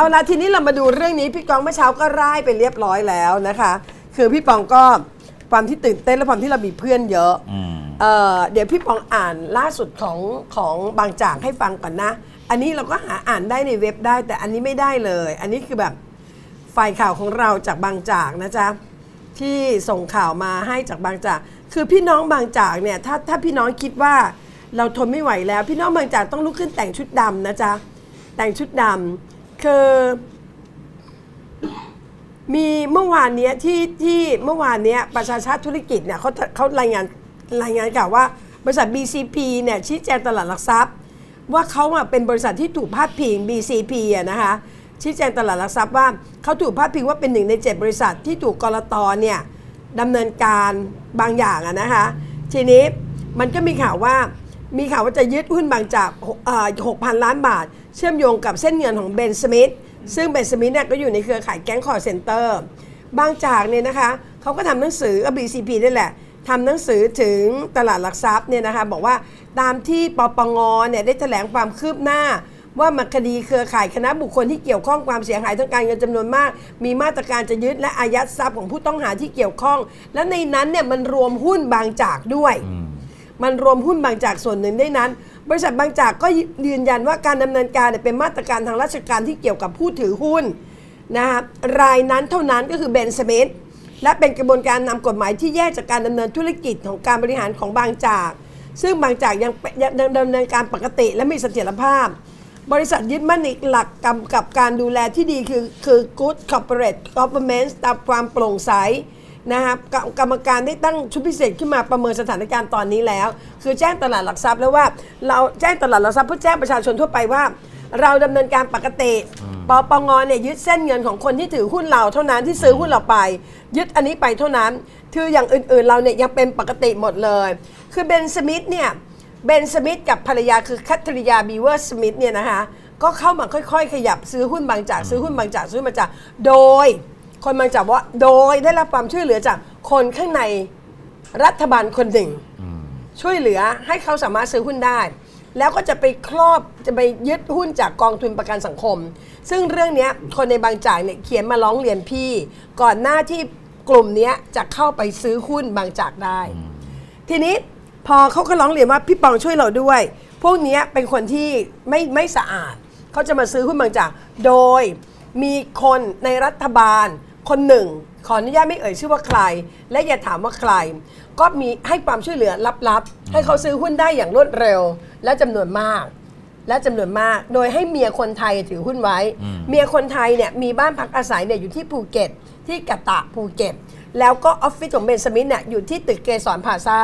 เอาละทีนี้เรามาดูเรื่องนี้พี่กองเมื่อเช้าก็ร่ายไปเรียบร้อยแล้วนะคะ คือพี่ปองก็ความที่ตื่นเต้นและความที่เรามีเพื่อนเยอะอืม เอ่อเดี๋ยวพี่ปองอ่านล่าสุดของของบางจากให้ฟังก่อนนะ อันนี้เราก็หาอ่านได้ในเว็บได้ แต่อันนี้ไม่ได้เลย อันนี้คือแบบฝ่ายข่าวของเราจากบางจากนะจ๊ะที่ส่งข่าวมาให้จากบางจาก คือพี่น้องบางจากเนี่ยถ้าถ้าพี่น้องคิดว่าเราทนไม่ไหวแล้ว พี่น้องบางจากต้องลุกขึ้นแต่งชุดดำนะจ๊ะ แต่งชุดดำ คือมีเมื่อวานเนี้ยที่ที่เมื่อวานเนี้ยประชาชาติธุรกิจเนี่ยเขาเขารายงานรายงานกล่าวว่า บริษัท BCP เนี่ยชี้แจงตลาดหลักทรัพย์ ว่าเขาอะเป็นบริษัทที่ถูกพาดพิง BCP อะนะคะชี้แจงตลาดหลักทรัพย์ว่าเขาถูกพาดพิงว่าเป็นหนึ่งในเจ็ดบริษัทที่ถูกกรตเนี่ยดำเนินการบางอย่างอะนะคะ ทีนี้มันก็มีข่าวว่า มีข่าวว่าจะยึดหุ้นบางจากหกพันล้านบาท เชื่อมโยงกับเส้นเงินของเบนสมิธซึ่งเบนสมิธเนี่ยก็อยู่ในเครือข่ายแก๊งคอร์เซนเตอร์บางจากเนี่ยนะคะเขาก็ทำหนังสือกับ BCP นี่แหละทำหนังสือถึงตลาดหลักทรัพย์เนี่ยนะคะบอกว่าตามที่ปปงเนี่ยได้แถลงความคืบหน้า ว่ามันคดีเครือข่ายคณะบุคคลที่เกี่ยวข้องความเสียหายทางการเงินจำนวนมาก มีมาตรการจะยึดและอายัดทรัพย์ของผู้ต้องหาที่เกี่ยวข้อง และในนั้นเนี่ยมันรวมหุ้นบางจากด้วย มันรวมหุ้นบางจากส่วนหนึ่งได้นั้น บริษัทบางจากก็ยืนยันว่าการดำเนินการเป็นมาตรการทางราชการที่เกี่ยวกับผู้ถือหุ้นนะครับรายนั้นเท่านั้นก็คือเบนสมิธและเป็นกระบวนการนำกฎหมายที่แยกจากการดำเนินธุรกิจของการบริหารของบางจาก ซึ่งบางจากยังยังดำเนินการปกติและมีเสถียรภาพ บริษัทยึดมั่นในหลักกำกับการดูแลที่ดีคือคือ good corporate governance ตามความโปร่งใส นะครับกรกรรมการได้ตั้งชุดพิเศษขึ้นมาประเมินสถานการณ์ตอนนี้แล้ว คือแจ้งตลาดหลักทรัพย์แล้วว่า เราแจ้งตลาดหลักทรัพย์เพื่อแจ้งประชาชนทั่วไปว่า เราดำเนินการปกติปปงเนี่ยยึดเส้นเงินของคนที่ถือหุ้นเราเท่านั้นที่ซื้อหุ้นเราไป ยึดอันนี้ไปเท่านั้นคืออย่างอื่นๆเราเนี่ยยังเป็นปกติหมดเลย คือเบนสมิธเนี่ยเบนสมิธกับภรรยาคือคัตริยาบีเวอร์สมิธเนี่ยนะคะก็เข้ามาค่อย ๆ ขยับซื้อหุ้นบางจากซื้อหุ้นบางจากซื้อหุ้นบางจากโดย คนบางจากว่าโดยได้รับความช่วยเหลือจากคนข้างในรัฐบาลคนหนึ่ง ช่วยเหลือให้เขาสามารถซื้อหุ้นได้ แล้วก็จะไปครอบจะไปยึดหุ้นจากกองทุนประกันสังคม ซึ่งเรื่องเนี้ยคนในบางจากเนี่ยเขียนมาร้องเรียนพี่ ก่อนหน้าที่กลุ่มเนี้ยจะเข้าไปซื้อหุ้นบางจากได้ ทีนี้พอเขาก็ร้องเรียนว่าพี่ปองช่วยเราด้วย พวกเนี้ยเป็นคนที่ไม่ไม่สะอาดเขาจะมาซื้อหุ้นบางจาก โดยมีคนในรัฐบาล คนหนึ่ง ขออนุญาตไม่เอ่ยชื่อว่าใคร และอย่าถามว่าใคร ก็มีให้ความช่วยเหลือลับๆ ให้เขาซื้อหุ้นได้อย่างรวดเร็ว และจำนวนมาก และจำนวนมาก โดยให้เมียคนไทยถือหุ้นไว้เมียคนไทยเนี่ยมีบ้านพักอาศัยเนี่ยอยู่ที่ภูเก็ต ที่กะตะภูเก็ต แล้วก็ออฟฟิศของเบนสมิธเนี่ยอยู่ที่ตึกเกสรพลาซา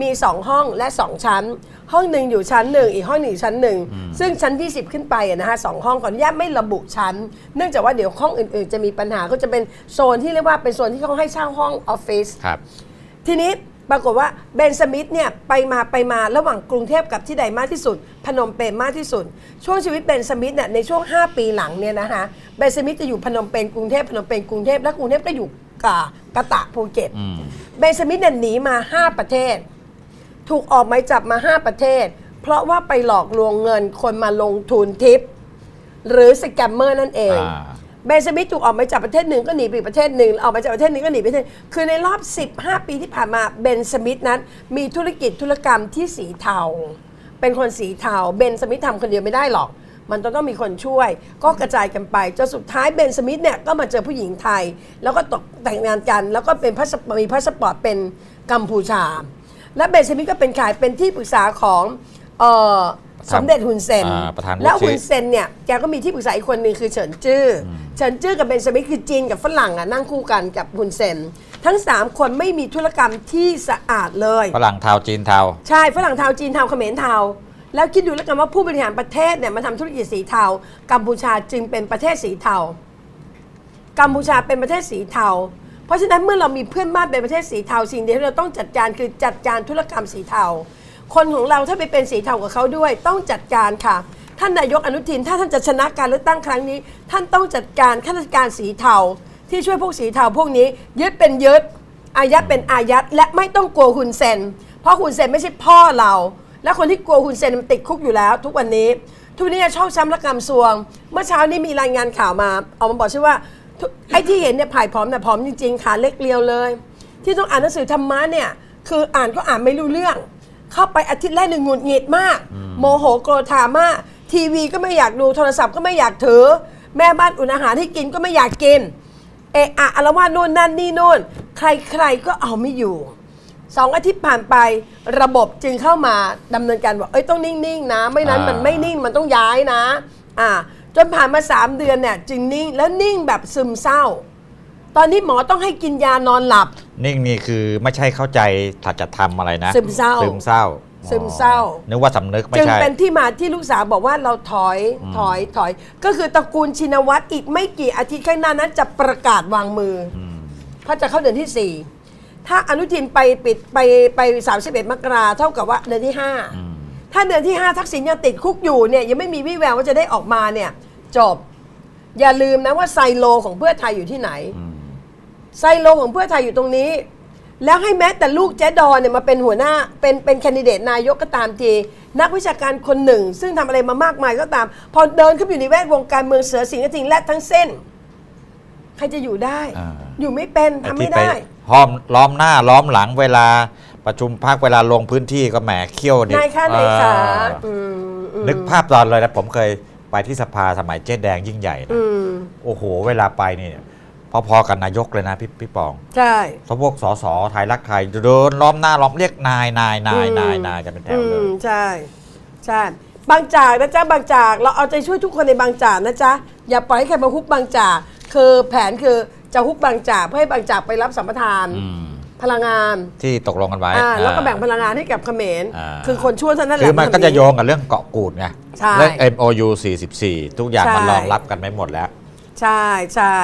มี 2 ห้องและ 2 ชั้น ห้องหนึ่งอยู่ชั้นหนึ่งอีกห้องหนึ่งอยู่ชั้นหนึ่งซึ่งชั้นที่ 10 ขึ้นไปอะนะฮะสองห้องขออนุญาตไม่ระบุชั้น เนื่องจากว่าเดี๋ยวห้องอื่นๆ จะมีปัญหาก็จะเป็นโซนที่เรียกว่าเป็นโซนที่เขาให้เช่าห้องออฟฟิศครับทีนี้ปรากฏว่าเบนสมิธเนี่ยไปมาไปมาระหว่างกรุงเทพกับที่ใดมากที่สุด พนมเปญมากที่สุด ช่วงชีวิตเบนสมิธเนี่ยในช่วง 5 ปีหลังเนี่ยนะคะเบนสมิธจะอยู่พนมเปญกรุงเทพพนมเปญกรุงเทพและกรุงเทพก็อยู่ กากะตะภูเก็ต อืม เบนสมิธเนี่ยหนีมา 5 ประเทศ ถูกออกหมายจับมา 5 ประเทศ เพราะว่าไปหลอกลวงเงินคนมาลงทุนทิป หรือสแกมเมอร์นั่นเอง อ่า เบนสมิธถูกออกหมายจับประเทศหนึ่งก็หนีไปอีกประเทศหนึ่งออกหมายจับประเทศหนึ่งก็หนีไปประเทศคือในรอบ 15 ปีที่ผ่านมาเบนสมิธนั้น มีธุรกิจธุรกรรมที่สีเทา เป็นคนสีเทาเบนสมิธทำคนเดียวไม่ได้หรอก มันต้องต้องมีคนช่วย ก็กระจายกันไปจนสุดท้ายเบนสมิธเนี่ยก็มาเจอผู้หญิงไทย แล้วก็ตกแต่งงานกัน แล้วก็เป็นพาสปอร์ตมีพาสปอร์ตเป็นกัมพูชา และเบนสมิธก็เป็นขายเป็นที่ปรึกษาของเอ่อสมเด็จฮุนเซนอ่าประธานวุฒิแล้วฮุนเซนเนี่ยแกก็มีที่ปรึกษาอีกคนหนึ่งคือเฉินจื้ออเฉินจื้อกับเบนสมิธคือจีนกับฝรั่งอะนั่งคู่กันกับฮุนเซน ทั้ง 3 คนไม่มีธุรกรรมที่สะอาดเลย ฝรั่งเทาจีนเทา ใช่ฝรั่งเทาจีนเทาเขมรเทา แล้วคิดดูแล้วกันว่าผู้บริหารประเทศเนี่ยมาทำธุรกิจสีเทา กัมพูชาจึงเป็นประเทศสีเทา กัมพูชาเป็นประเทศสีเทา เพราะฉะนั้นเมื่อเรามีเพื่อนบ้านเป็นประเทศสีเทาสิ่งเดียวที่เราต้องจัดการคือจัดการธุรกรรมสีเทา คนของเราถ้าไปเป็นสีเทากับเขาด้วย ต้องจัดการค่ะ ท่านนายกอนุทินถ้าท่านจะชนะการเลือกตั้งครั้งนี้ ท่านต้องจัดการข้าราชการสีเทา ที่ช่วยพวกสีเทาพวกนี้ยึดเป็นยึดอายัดเป็นอายัดและไม่ต้องกลัวฮุนเซนเพราะฮุนเซนไม่ใช่พ่อเรา และคนที่กลัวฮุนเซนมันติดคุกอยู่แล้ว ทุกวันนี้ ทุกวันนี้ชอบช้ำระกำซวง เมื่อเช้านี้มีรายงานข่าวมา เอามาบอกใช่ว่าทุกไอ้ที่เห็นเนี่ยผ่ายผอมแต่ผอมจริงๆขาเล็กเรียวเลย ที่ต้องอ่านหนังสือธรรมะเนี่ยคืออ่านก็อ่านไม่รู้เรื่อง เข้าไปอาทิตย์แรกหนึ่งหงุดหงิดมาก โมโหโกรธามากทีวีก็ไม่อยากดูโทรศัพท์ก็ไม่อยากถือ แม่บ้านอุ่นอาหารให้กินก็ไม่อยากกินเอะอะอารวาสโน่นนั่นนี่โน่นใครๆก็เอาไม่อยู่ สองอาทิตย์ผ่านไประบบจึงเข้ามาดำเนินการบอกเอ้ยต้องนิ่งๆนะ ไม่นั้นอ่ามั มันไม่นิ่งมันต้องย้ายนะ อ่า จนผ่านมา 3 เดือนเนี่ยจึงนิ่งแล้วนิ่งแบบซึมเศร้า ตอนนี้หมอต้องให้กินยานอนหลับ นิ่งนี่คือไม่ใช่เข้าใจถัดจะทำอะไรนะซึมเศร้าซึมเศร้าซึมเศร้า อ๋อนึกว่าสำนึกไม่จึงใช่ เป็นที่มาที่ลูกสาวบอกว่าเราถอยถอยถอย ก็คือตระกูลชินวัตรอีกไม่กี่อาทิตย์ข้างหน้านั้นจะประกาศวางมืออมเพราะจะเข้าเดือนที่4 ถ้าอนุทินไปปิดไปไป31มกราเท่ากับว่าเดือนที่อืม5ถ้าเดือนที่5ทักษิณยังติดคุกอยู่เนี่ยยังไม่มีวี่แววว่าจะได้ออกมาเนี่ยจบ อย่าลืมนะว่าไซโลของเพื่อไทยอยู่ที่ไหน อืม ไซโลของเพื่อไทยอยู่ตรงนี้ แล้วให้แม้แต่ลูกแจ๊ดดอนเนี่ยมาเป็นหัวหน้าเป็นเป็นแคนดิเดตนายกก็ตามที นักวิชาการคนหนึ่ง ซึ่งทำอะไรมามากมายก็ตาม พอเดินเข้าไปอยู่ในแวดวงการเมืองเสือสิงห์กระทิงและทั้งเส้น ใครจะอยู่ได้ อ่า อยู่ไม่เป็นทำไม่ได้ ห้อมล้อมหน้าล้อมหลังเวลาประชุมพักเวลาลงพื้นที่ก็แหมเขี้ยวดินายค่ะนายขาอ่าอืมอืมนึกภาพตอนเลยนะผมเคยไปที่สภาสมัยเจ๊แดงยิ่งใหญ่นะอืมโอ้โห เวลาไปนี่พอๆกับนายกเลยนะพี่พี่ปองใช่เพราะพวกสสไทยรักไทยเดินล้อมหน้าล้อมเรียกนายนายนายนายนายกันเป็นแถวเลอืย มใช่ใช่บางจากนะจ๊ะบางจากเราเอาใจช่วยทุกคนในบางจากนะจ๊ะอย่าปล่อยให้ใครมาฮุบบางจากคือแผนคือ จะฮุบบางจากเพื่อให้บางจากไปรับสัมปทาน อืมพลังงานที่ตกลงกันไว้อ่าแล้วก็อ่าแบ่งพลังงานให้กับเขมรอ่าคือคนชั่วเท่านั้นแหละคือมันก็ทำจะโยงกับเรื่องเกาะกูดไงใช่ เรื่อง MOU 44 ทุกอย่างมันใช่ รองรับกันไม่หมดแล้ว ใช่ใช่